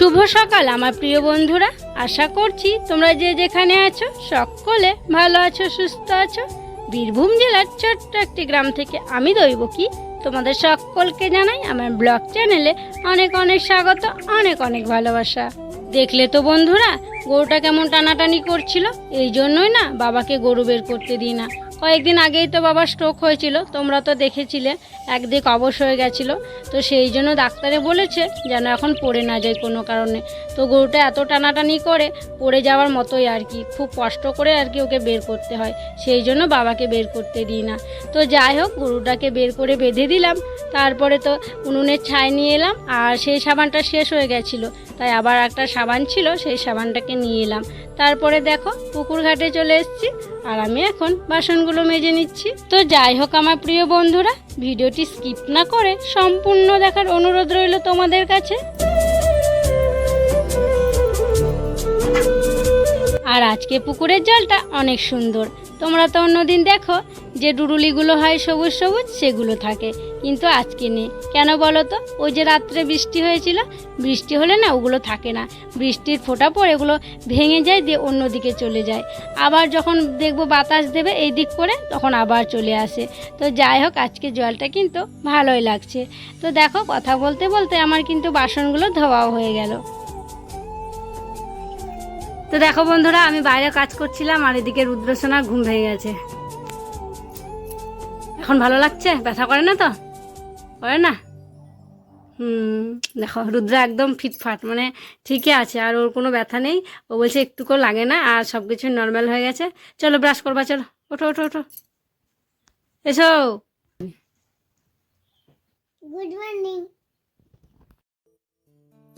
শুভ সকাল, আমার প্রিয় বন্ধুরা। আশা করছি তোমরা যে যেখানে আছো, সকলে ভালো আছো, সুস্থ আছো। বীরভূম জেলার ছোট্ট একটি গ্রাম থেকে আমি দৈব কি তোমাদের সকলকে জানাই আমার ব্লগ চ্যানেলে অনেক অনেক স্বাগত, অনেক অনেক ভালোবাসা। দেখলে তো বন্ধুরা, গরুটা কেমন টানাটানি করছিল, এই জন্যই না বাবাকে গরু বের করতে দিই না। কয়েকদিন আগেই তো বাবার স্ট্রোক হয়েছিল, তোমরা তো দেখেছিলে, একদিক অবশ হয়ে গেছিল। তো সেই জন্য ডাক্তারে বলেছে যেন এখন পড়ে না যায় কোনো কারণে। তো গরুটা এত টানাটানি করে পড়ে যাওয়ার মতোই আর কি, খুব কষ্ট করে আর কি ওকে বের করতে হয়। সেই জন্য বাবাকে বের করতে দিই না। তো যাই হোক, গরুটাকে বের করে বেঁধে দিলাম। তারপরে তো উনুনের ছাই নিয়ে এলাম আর সেই সাবানটা শেষ হয়ে গেছিল। তাই আবার একটা সাবান ছিল, সেই সাবানটাকে নিয়ে এলাম। তারপরে দেখো পুকুর ঘাটে চলে এসেছি, আর আমি এখন বাসনগুলো মেজে নিচ্ছি। তো যাই হোক আমার প্রিয় বন্ধুরা, ভিডিওটি স্কিপ না করে সম্পূর্ণ দেখার অনুরোধ রইল তোমাদের কাছে। আর আজকে পুকুরের জলটা অনেক সুন্দর। তোমরা তো অন্যদিন দেখো যে ডুরুলিগুলো হয় সবুজ সবুজ, সেগুলো থাকে। কিন্তু আজকে নেই। কেন বলো তো? ওই যে রাত্রে বৃষ্টি হয়েছিল, বৃষ্টি হলে না ওগুলো থাকে না। বৃষ্টির ফোঁটা পড়ে এগুলো ভেঙে যায়, দিয়ে অন্যদিকে চলে যায়। আবার যখন দেখব বাতাস দেবে এই দিক করে, তখন আবার চলে আসে। তো যাই হোক, আজকে জলটা কিন্তু ভালোই লাগছে। তো দেখো, কথা বলতে বলতে আমার কিন্তু বাসনগুলো ধোয়াও হয়ে গেল। তো দেখো বন্ধুরা, আমি বাইরে কাজ করছিলাম আর এদিকে রুদ্রসোনা ঘুম ভেঙে গেছে। এখন ভালো লাগছে? ব্যথা করে না তো? করে না? হুম, দেখো, রুদ্র একদম ফিটফাট মানে ঠিকই আছে, আর ওর কোনো ব্যথা নেই। ও বলছে একটুকু লাগে না, আর সব কিছু নর্মাল হয়ে গেছে। চলো ব্রাশ করবা, চলো। ওঠো ওঠো ওঠো। এসো। গুড মর্নিং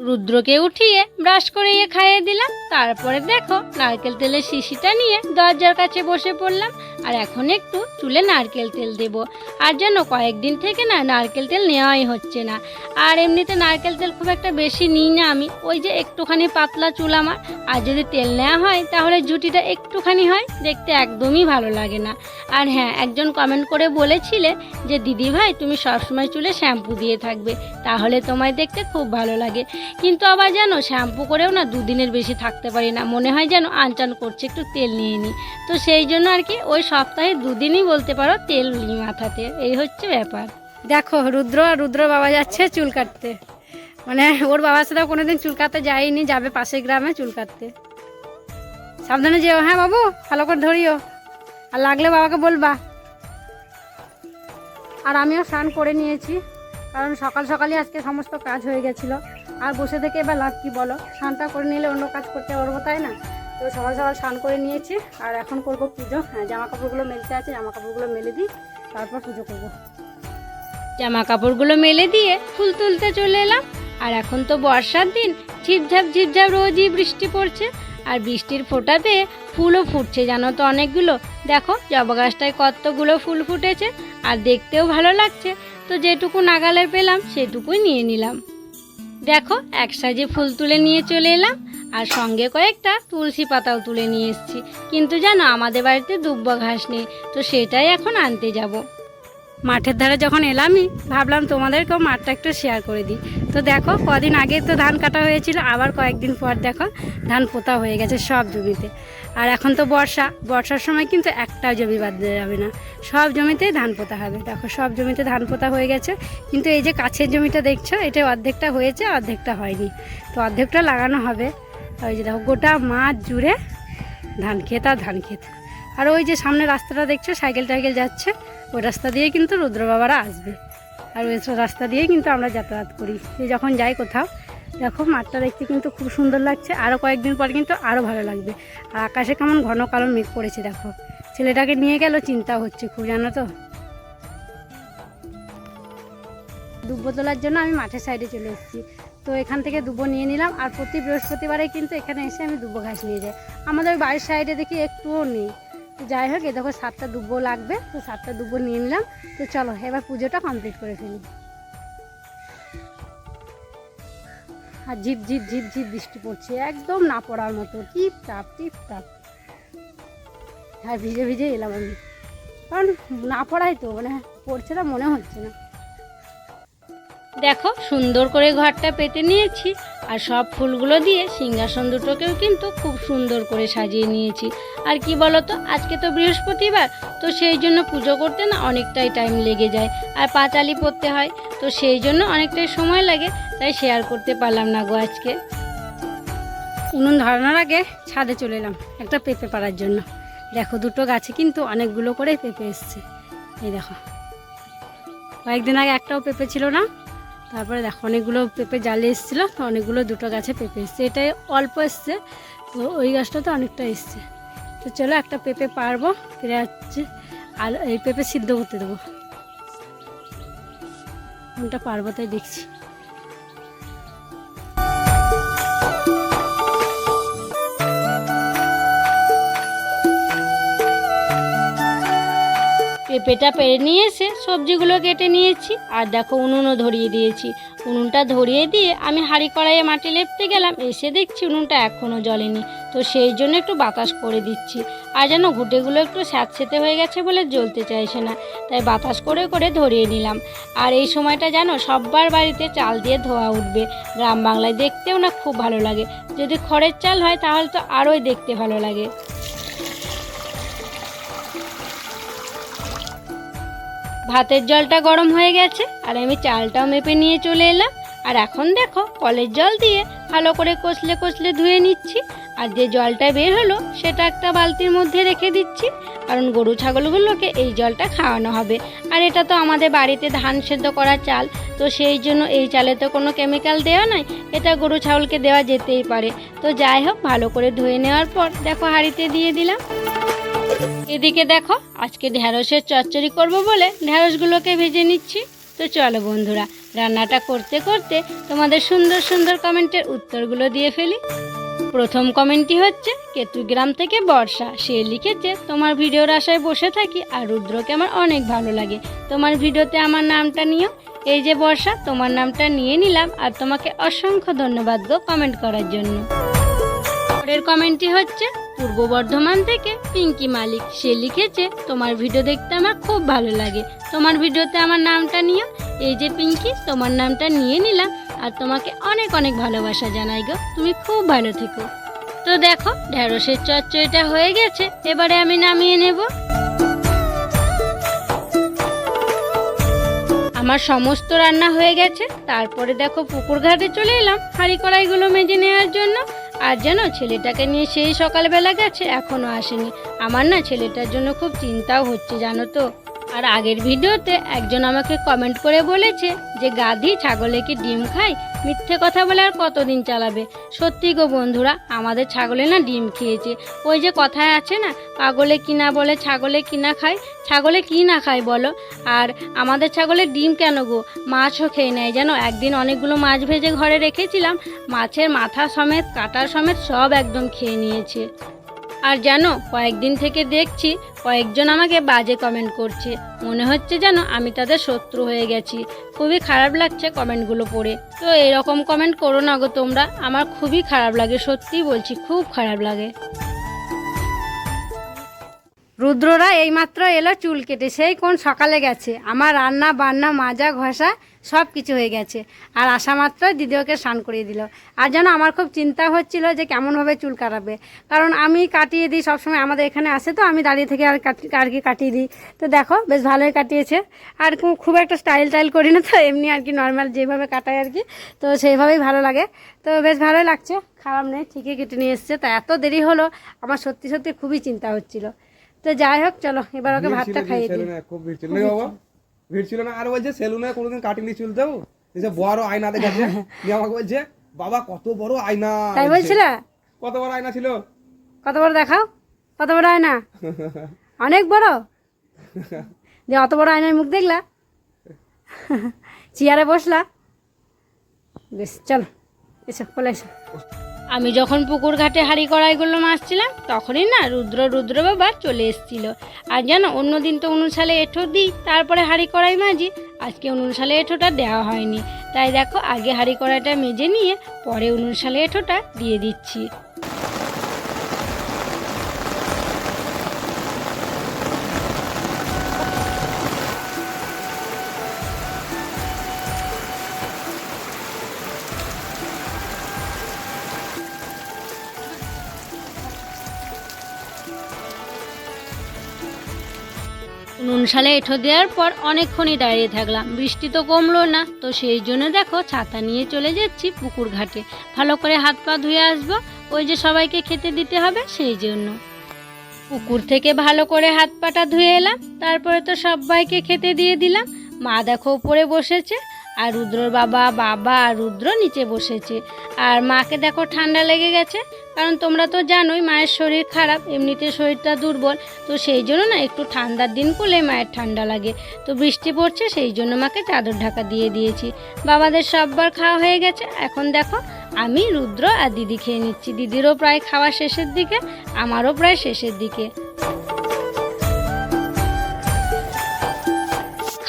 রুদ্রকে উঠিয়ে ব্রাশ করিয়ে খাইয়ে দিলাম। তারপরে দেখো, নারকেল তেলের শিশিটা নিয়ে দরজার কাছে বসে পড়লাম। আর এখন একটু চুলে নারকেল তেল দেব। আর যেন কয়েকদিন থেকে না নারকেল তেল নেওয়াই হচ্ছে না। আর এমনিতে নারকেল তেল খুব একটা বেশি নিই না আমি। ওই যে একটুখানি পাতলা চুল আমার। আর যদি তেল নেওয়া হয়, তাহলে জুটিটা একটুখানি হয়, দেখতে একদমই ভালো লাগে না। আর হ্যাঁ একজন কমেন্ট করে বলেছিলে যে দিদি ভাই তুমি সবসময় চুলে শ্যাম্পু দিয়ে থাকবে। তাহলে তোমায় দেখতে খুব ভালো লাগে। কিন্তু আবার জানো, শ্যাম্পু করেও না দুদিনের বেশি থাকতে পারি না। মনে হয় যেন আনচান করছে, একটু তেল নিয়ে নিই তো সেই জন্য আর কি, ওই সপ্তাহে দুদিনই বলতে পারো তেল নিই মাথাতে। এই হচ্ছে ব্যাপার। দেখো, রুদ্র আর রুদ্র বাবা যাচ্ছে চুল কাটতে। মানে ওর বাবার সাথে কোনোদিন চুল কাটতে যায়নি, যাবে পাশের গ্রামে চুল কাটতে। সাবধানে যেও হ্যাঁ বাবু? ভালো করে ধরিও। আর লাগলে বাবাকে বলবা। আর আমিও স্নান করে নিয়েছি, কারণ সকাল সকালই আজকে সমস্ত কাজ হয়ে গেছিল। আর বসে থেকে এবার লাভ কি বলো? স্নানটা করে নিলে অন্য কাজ করতে পারব, তাই না? তো সকাল সকাল স্নান করে নিয়েছি, আর এখন করব পুজো। হ্যাঁ জামা কাপড়গুলো মেলতে আছে জামা কাপড়গুলো মেলে দিই, তারপর পুজো করব। জামা কাপড়গুলো মেলে দিয়ে ফুল তুলতে চলে এলাম, আর এখন তো বর্ষার দিন, ঝিপঝাপ ঝিপঝাপ রোজই বৃষ্টি পড়ছে, আর বৃষ্টির ফোটাতে ফুলও ফুটছে, জানো তো অনেকগুলো। দেখো জবা গাছটায় কতগুলো ফুল ফুটেছে, আর দেখতেও ভালো লাগছে। তো যেটুকু নাগালে পেলাম, সেটুকুই নিয়ে নিলাম। দেখো, এক সাজে ফুল তুলে নিয়ে চলে এলাম, আর সঙ্গে কয়েকটা তুলসী পাতাও তুলে নিয়ে এসেছি। কিন্তু জানো, আমাদের বাড়িতে দুব্ব ঘাস নেই, তো সেটাই এখন আনতে যাব। মাঠের ধারে যখন এলামই, ভাবলাম তোমাদেরকেও মাঠটা একটু শেয়ার করে দিই। তো দেখো, কদিন আগে তো ধান কাটা হয়েছিল, আবার কয়েকদিন পর দেখো, ধান পোতা হয়ে গেছে সব জমিতে। আর এখন তো বর্ষা। বর্ষার সময় কিন্তু একটাও জমি বাদ দেওয়া যাবে না। সব জমিতেই ধান পোতা হবে। দেখো, সব জমিতে ধান পোতা হয়ে গেছে। কিন্তু এই যে কাছের জমিটা দেখছ, এটা অর্ধেকটা হয়েছে, অর্ধেকটা হয়নি। তো অর্ধেকটা লাগানো হবে। ওই যে দেখো, গোটা মাঠ জুড়ে ধান ক্ষেত আর ধান ক্ষেত। আর ওই যে সামনে রাস্তাটা দেখছ, সাইকেল টাইকেল যাচ্ছে, ওই রাস্তা দিয়ে কিন্তু রুদ্র বাবারা আসবে। আর ওই রাস্তা দিয়েই কিন্তু আমরা যাতায়াত করি। যখন যাই কোথাও দেখো, মাঠটা দেখতে কিন্তু খুব সুন্দর লাগছে। আরও কয়েকদিন পর কিন্তু আরও ভালো লাগবে। আর আকাশে কেমন ঘন কালো মেঘ পড়েছে, দেখো। ছেলেটাকে নিয়ে গেল চিন্তা হচ্ছে খুব, জানো তো? দুব্বো তোলার জন্য আমি মাঠের সাইডে চলে এসেছি। তো এখান থেকে দুব্বো নিয়ে নিলাম, আর প্রতি বৃহস্পতিবারে কিন্তু এখানে এসে আমি দুব্বো ঘাস নিয়ে যাই। আমাদের বাড়ির সাইডে দেখি একটুও নেই। যাই হোক, এ দেখো সাতটা দুব্বো লাগবে, তো সাতটা দুব্বো নিয়ে নিলাম। তো চলো, এবার পুজোটা কমপ্লিট করে ফেলি। আর ঝিপ ঝিপ ঝিপ ঝিপ বৃষ্টি পড়ছে। একদম না পড়ার মতো। টিপ, টাপ টিপ, টাপ। হ্যাঁ ভিজে ভিজে এলাম আমি। কারণ না পড়াই তো মানে পড়ছে না, মনে হচ্ছে না। দেখো, সুন্দর করে ঘরটা পেতে নিয়েছি। আর সব ফুলগুলো দিয়ে সিংহাসন দুটোকেও কিন্তু খুব সুন্দর করে সাজিয়ে নিয়েছি। আর কি বলতো, আজকে তো বৃহস্পতিবার, তো সেই জন্য পুজো করতে না অনেকটাই টাইম লেগে যায়। আর পাঁচালি পড়তে হয়, তো সেই জন্য অনেকটাই সময় লাগে, তাই শেয়ার করতে পারলাম না গো আজকে। উনুন ধরানোর আগে ছাদে চলে এলাম, একটা পেঁপে পাড়ার জন্য। দেখো, দুটো গাছে কিন্তু অনেকগুলো করে পেঁপে এসছে। এই দেখো, কয়েকদিন আগে একটাও পেঁপে ছিল না তারপরে দেখো, অনেকগুলো পেঁপে জালে এসেছিল, তো অনেকগুলো দুটো গাছে পেঁপে এসছে। এটাই অল্প এসছে, তো ওই গাছটা তো অনেকটা এসছে। তো চলো একটা পেঁপে পারব, ফিরে যাচ্ছে আর এই পেঁপে সিদ্ধ করতে দেবো। কোনটা পারব তাই দেখছি। পেঁপেটা পেরে নিয়ে এসে সবজিগুলো কেটে নিয়েছি, আর দেখো উনুনও ধরিয়ে দিয়েছি। উনুনটা ধরিয়ে দিয়ে আমি হাঁড়ি কড়াইয়ে মাটি লেপতে গেলাম, এসে দেখছি উনুনটা এখনও জ্বলেনি। তো সেই জন্য একটু বাতাস করে দিচ্ছি। আর যেন ঘুটেগুলো একটু স্যাঁতসেতে হয়ে গেছে বলে জ্বলতে চাইছে না, তাই বাতাস করে করে ধরিয়ে নিলাম। আর এই সময়টা জানো সব্বার বাড়িতে চাল দিয়ে ধোয়া উঠবে। গ্রাম বাংলায় দেখতেও না খুব ভালো লাগে। যদি খড়ের চাল হয় তাহলে তো আরোই দেখতে ভালো লাগে। ভাতের জলটা গরম হয়ে গেছে, আর আমি চালটাও মেপে নিয়ে চলে এলাম। আর এখন দেখো, কলের জল দিয়ে ভালো করে কষলে কষলে ধুয়ে নিচ্ছি। আর যে জলটা বের হলো, সেটা একটা বালতির মধ্যে রেখে দিচ্ছি। কারণ গরু ছাগলগুলোকে এই জলটা খাওয়ানো হবে। আর এটা তো আমাদের বাড়িতে ধান সেদ্ধ করা চাল, তো সেই জন্য এই চালে তো কোনো কেমিক্যাল দেওয়া নাই, এটা গরু ছাগলকে দেওয়া যেতেই পারে। তো যাই হোক, ভালো করে ধুয়ে নেওয়ার পর দেখো হাঁড়িতে দিয়ে দিলাম। এদিকে দেখো, আজকে ঢ্যাঁড়সের চচ্চড়ি করব বলে ঢ্যাঁড়সগুলোকে ভেজে নিচ্ছি। তো চলো বন্ধুরা, রান্নাটা করতে করতে তোমাদের সুন্দর সুন্দর কমেন্টের উত্তরগুলো দিয়ে ফেলি। প্রথম কমেন্টটি হচ্ছে, কেতুগ্রাম থেকে বর্ষা, সে লিখেছে, তোমার ভিডিওর আশায় বসে থাকি আর রুদ্রকে আমার অনেক ভালো লাগে। তোমার ভিডিওতে আমার নামটা নিও। এই যে বর্ষা, তোমার নামটা নিয়ে নিলাম আর তোমাকে অসংখ্য ধন্যবাদ গো কমেন্ট করার জন্য। পরের কমেন্টটি হচ্ছে পূর্ব বর্ধমান থেকে পিঙ্কি মালিক। সে লিখেছে, তোমার ভিডিও দেখতে আমার খুব ভালো লাগে। তোমার ভিডিওতে আমার নামটা নিও। এই যে পিঙ্কি, তোমার নামটা নিয়ে নিলাম। আর তোমাকে অনেক অনেক ভালোবাসা জানাই গো। তুমি খুব ভালো থেকো। তো দেখো ঢেঁড়সের চচ্চড়িটা হয়ে গেছে। এবারে আমি নামিয়ে নেব। আমার সমস্ত রান্না হয়ে গেছে। তারপরে দেখো পুকুর ঘাটে চলে এলাম। হাঁড়ি কড়াইগুলো মেজে নেওয়ার জন্য। আর যেন ছেলেটাকে নিয়ে সেই সকালবেলা গেছে এখনও আসেনি। আমার না ছেলেটার জন্য খুব চিন্তাও হচ্ছে, জানো তো। আর আগের ভিডিওতে একজন আমাকে কমেন্ট করে বলেছে যে, গাধি ছাগলে কি ডিম খায়? মিথ্যে কথা বলে আর কতদিন চালাবে? সত্যি গো বন্ধুরা, আমাদের ছাগলে না ডিম খেয়েছে। ওই যে কথায় আছে না, পাগলে কিনা বলে, ছাগলে কিনা খায়? ছাগলে কি না খায় বলো? আর আমাদের ছাগলের ডিম কেন গো? মাছও খেয়ে নেয় যেন একদিন অনেকগুলো মাছ ভেজে ঘরে রেখেছিলাম, মাছের মাথা সমেত কাটার সমেত সব একদম খেয়ে নিয়েছে। আর জানো, কয়েকদিন থেকে দেখছি কয়েকজন আমাকে বাজে কমেন্ট করছে। মনে হচ্ছে যেন আমি তাদের শত্রু হয়ে গেছি। খুবই খারাপ লাগছে কমেন্টগুলো পড়ে। তো এরকম কমেন্ট করো না গো তোমরা, আমার খুবই খারাপ লাগে সত্যিই বলছি খুব খারাপ লাগে। রুদ্ররা এইমাত্র এলো চুল কেটে, সেই কোন সকালে গেছে। আমার রান্না বান্না মাজা ঘষা সব কিছু হয়ে গেছে। আর আসা মাত্র দিদি ওকে স্নান করিয়ে দিল। আর যেন আমার খুব চিন্তা হচ্ছিল যে কেমনভাবে চুল কাটাবে। কারণ আমি কাটিয়ে দিই সবসময় আমাদের এখানে আসে তো আমি দাঁড়িয়ে থেকে আর কাটি আর কি কাটিয়ে দিই। তো দেখো বেশ ভালোই কাটিয়েছে। আর খুব- একটা স্টাইল টাইল করি না তো এমনি আর কি নর্মাল যেভাবে কাটাই আর কি। তো সেইভাবেই ভালো লাগে। তো বেশ ভালোই লাগছে। খারাপ নেই ঠিকই কেটে নিয়ে এসছে। তা এত দেরি হলো আমার সত্যি সত্যি খুবই চিন্তা হচ্ছিল। তো যাই হোক চলো এবার ওকে ভাতটা খাইয়ে দিই। খুব ভিড় ছিল না আর বলছে সেলুনে কোনোদিন কাটিনি চুল দেবো যে বড় আয়না দেখেছে দিয়ে আমাকে বলছে বাবা কত বড় আয়না! তাই বলছিল? কত বড় আয়না ছিল? কত বড় দেখাও কত বড় আয়না? অনেক বড়? যে অত বড় আয়নার মুখ দেখলা? চেয়ারে বসলা? বেশ চলো এসো বলে এসো। আমি যখন পুকুর ঘাটে হাঁড়ি কড়াইগুলো মাছছিলাম, তখনই না রুদ্র রুদ্র বাবা চলে এসেছিল। আর জানো, অন্যদিন তো অনুসালে এঁঠো দিই, তারপরে হাঁড়ি কড়াই মাজি। আজকে অনুসালে এঁঠোটা দেওয়া হয়নি। তাই দেখো, আগে হাঁড়ি কড়াইটা মেজে নিয়ে পরে অনুসালে এঁঠোটা দিয়ে দিচ্ছি। নুন সালে এঁঠো দেওয়ার পর অনেকক্ষণই দাঁড়িয়ে থাকলাম। বৃষ্টি তো কমলো না, তো সেই জন্য দেখো ছাতা নিয়ে চলে যাচ্ছি পুকুর ঘাটে। ভালো করে হাত পা ধুয়ে আসব, ওই যে সবাইকে খেতে দিতে হবে, সেই জন্য। পুকুর থেকে ভালো করে হাত পাটা ধুয়ে এলাম, তারপরে তো সবাইকে খেতে দিয়ে দিলাম। মা দেখো উপরে বসেছে আর রুদ্রর বাবা বাবা আর রুদ্র নিচে বসেছে। আর মাকে দেখো ঠান্ডা লেগে গেছে, কারণ তোমরা তো জানোই মায়ের শরীর খারাপ, এমনিতে শরীরটা দুর্বল, তো সেই জন্য না একটু ঠান্ডার দিন করলে মায়ের ঠান্ডা লাগে। তো বৃষ্টি পড়ছে, সেই জন্য মাকে চাদর ঢাকা দিয়ে দিয়েছি। বাবাদের সববার খাওয়া হয়ে গেছে, এখন দেখো আমি রুদ্র আর দিদি খেয়ে নিচ্ছি। দিদিরও প্রায় খাওয়া শেষের দিকে, আমারও প্রায় শেষের দিকে।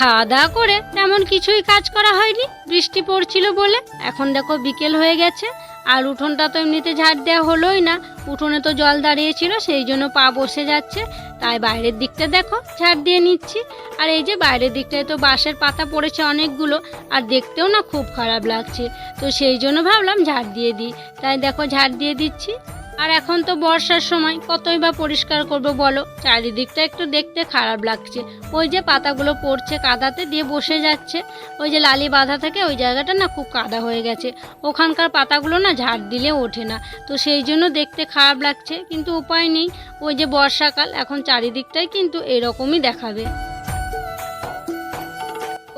খাওয়া দাওয়া করে তেমন কিছুই কাজ করা হয়নি। বৃষ্টি পড়ছিল বলে। এখন দেখো বিকেল হয়ে গেছে। আর উঠোনটা তো এমনিতে ঝাড় দেওয়া হলোই না। উঠোনে তো জল দাঁড়িয়েছিল, সেই জন্য পা বসে যাচ্ছে। তাই বাইরের দিকটা দেখো, ঝাড় দিয়ে নিচ্ছি। আর এই যে বাইরের দিকটায় তো বাঁশের পাতা পড়েছে অনেকগুলো। আর দেখতেও না খুব খারাপ লাগছে। তো সেই জন্য ভাবলাম ঝাড় দিয়ে দিই। তাই দেখো ঝাড় দিয়ে দিচ্ছি। আর এখন তো বর্ষার সময়, কতই বা পরিষ্কার করব বলো? চারিদিকটা একটু দেখতে খারাপ লাগছে। ওই যে পাতাগুলো পড়ছে কাদাতে দিয়ে বসে যাচ্ছে। ওই যে লালি বাঁধা থাকে ওই জায়গাটা না খুব কাদা হয়ে গেছে। ওখানকার পাতাগুলো না ঝাড় দিলে ওঠে না। তো সেই জন্য দেখতে খারাপ লাগছে, কিন্তু উপায় নেই। ওই যে বর্ষাকাল, এখন চারিদিকটাই কিন্তু এরকমই দেখাবে।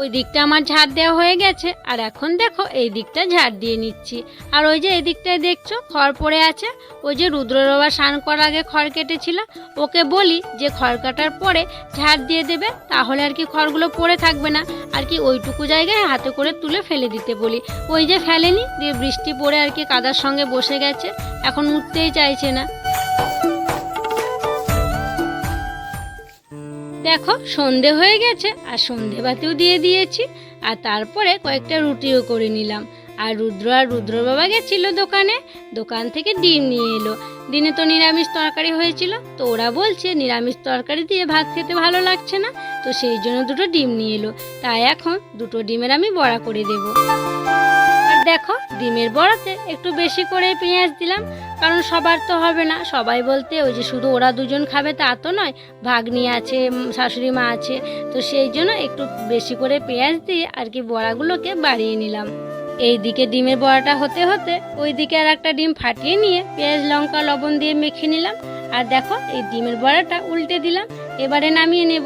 ওই দিকটা আমার ঝাড় দেওয়া হয়ে গেছে, আর এখন দেখো এই দিকটা ঝাড় দিয়ে নিচ্ছি। আর ওই যে এই দিকটায় দেখছ, খড় পড়ে আছে, ওই যে রুদ্রবাবা স্নান করার আগে খড় কেটেছিল, ওকে বলি যে খড় কাটার পরে ঝাড় দিয়ে দেবে, তাহলে আর কি খড়গুলো পড়ে থাকবে না, আর কি ওইটুকু জায়গায় হাতে করে তুলে ফেলে দিতে বলি। ওই যে ফেলেনি, দিয়ে বৃষ্টি পড়ে আর কি কাদার সঙ্গে বসে গেছে, এখন উঠতেই চাইছে না। দেখো, সন্ধে হয়ে গেছে, আর সন্ধে বাতিও দিয়ে দিয়েছি, আর তারপরে কয়েকটা রুটিও করে নিলাম। আর রুদ্র আর রুদ্র বাবা গেছিল দোকানে, দোকান থেকে ডিম নিয়ে এলো। দিনে তো নিরামিষ তরকারি হয়েছিল, তো ওরা বলছে, নিরামিষ তরকারি দিয়ে ভাত খেতে ভালো লাগছে না। তো সেই জন্য দুটো ডিম নিয়ে এলো। তাই এখন দুটো ডিমের আমি বড়া করে দেবো। আর দেখো, ডিমের বড়াতে একটু বেশি করে পেঁয়াজ দিলাম কারণ সবার তো হবে না। সবাই বলতে ওই যে শুধু ওরা দুজন খাবে তা তো নয়, ভাগ্নি আছে শাশুড়ি মা আছে। তো সেই জন্য একটু বেশি করে পেঁয়াজ দিয়ে আর কি বড়াগুলোকে বাড়িয়ে নিলাম। এই দিকে ডিমের বড়াটা হতে হতে ওই দিকে আর একটা ডিম ফাটিয়ে নিয়ে পেঁয়াজ, লঙ্কা, লবণ দিয়ে মেখে নিলাম। আর দেখো এই ডিমের বড়াটা উল্টে দিলাম, এবারে নামিয়ে নেব।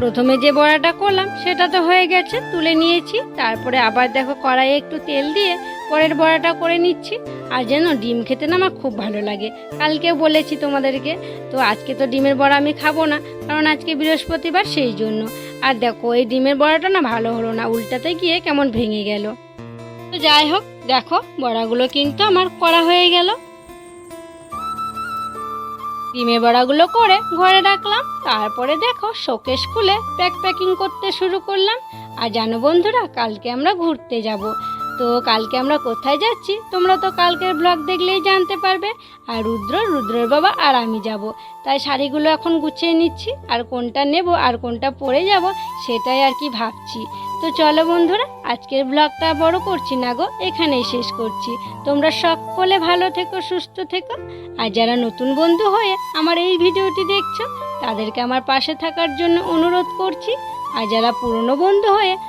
প্রথমে যে বড়াটা করলাম, সেটা তো হয়ে গেছে, তুলে নিয়েছি। তারপরে আবার দেখো কড়াইয়ে একটু তেল দিয়ে পরের বড়াটা করে নিচ্ছি। আর যেন ডিম খেতে না আমার খুব ভালো লাগে। কালকেও বলেছি তোমাদেরকে, তো আজকে তো ডিমের বড়া আমি খাব না, কারণ আজকে বৃহস্পতিবার সেই জন্য। আর দেখো, এই ডিমের বড়াটা না ভালো হলো না, উল্টাতে গিয়ে কেমন ভেঙে গেল। তো যাই হোক, দেখো, বড়াগুলো কিন্তু আমার করা হয়ে গেল। ডিমের বড়াগুলো করে ঘরে রাখলাম। তারপরে দেখো শোকেশ খুলে প্যাক প্যাকিং করতে শুরু করলাম। আর জানো বন্ধুরা, কালকে আমরা ঘুরতে যাব। তো কালকে আমরা কোথায় যাচ্ছি? তোমরা তো কালকের ব্লগ দেখলেই জানতে পারবে। আর রুদ্র, রুদ্রের বাবা আর আমি যাব। তাই শাড়িগুলো এখন গুছিয়ে নিচ্ছি। আর কোনটা নেব আর কোনটা পরে যাব, সেটাই আর কি ভাবছি। তো চলো বন্ধুরা, আজকের ব্লগটা বড় করছি না গো, এখানেই শেষ করছি। তোমরা সকলে ভালো থেকো, সুস্থ থেকো। আর যারা নতুন বন্ধু হয়ে আমার এই ভিডিওটি দেখছ, তাদেরকে আমার পাশে থাকার জন্য অনুরোধ করছি। আর যারা পুরনো বন্ধু হয়ে